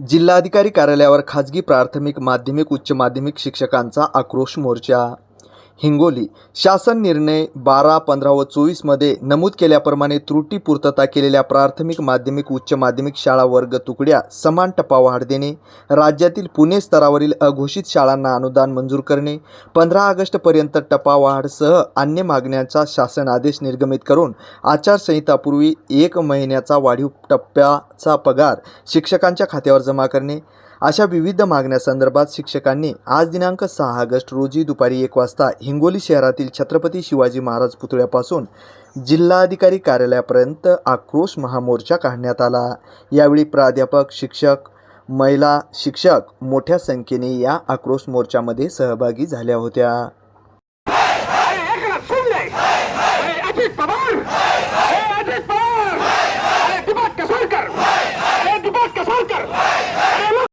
जिल्हाधिकारी कार्यालयावर खाजगी प्राथमिक माध्यमिक उच्च माध्यमिक शिक्षकांचा आक्रोश मोर्चा. हिंगोली शासन निर्णय बारा पंधरा व चोवीसमध्ये नमूद केल्याप्रमाणे त्रुटी पूर्तता केलेल्या प्राथमिक माध्यमिक उच्च माध्यमिक शाळा वर्ग तुकड्या समान टप्पावाढ देणे राज्यातील पुणे स्तरावरील अघोषित शाळांना अनुदान मंजूर करणे पंधरा ऑगस्टपर्यंत टप्पावाढसह अन्य मागण्यांचा शासन आदेश निर्गमित करून आचारसंहितापूर्वी एक महिन्याचा वाढीव टप्प्या चा पगार शिक्षकांच्या खात्यावर जमा करणे. अशा विविध मागण्यासंदर्भात शिक्षकांनी आज दिनांक सहा ऑगस्ट रोजी दुपारी एक वाजता हिंगोली शहरातील छत्रपती शिवाजी महाराज पुतळ्यापासून जिल्हाधिकारी कार्यालयापर्यंत आक्रोश महामोर्चा काढण्यात आला. यावेळी प्राध्यापक शिक्षक महिला शिक्षक मोठ्या संख्येने या आक्रोश मोर्चामध्ये सहभागी झाल्या होत्या.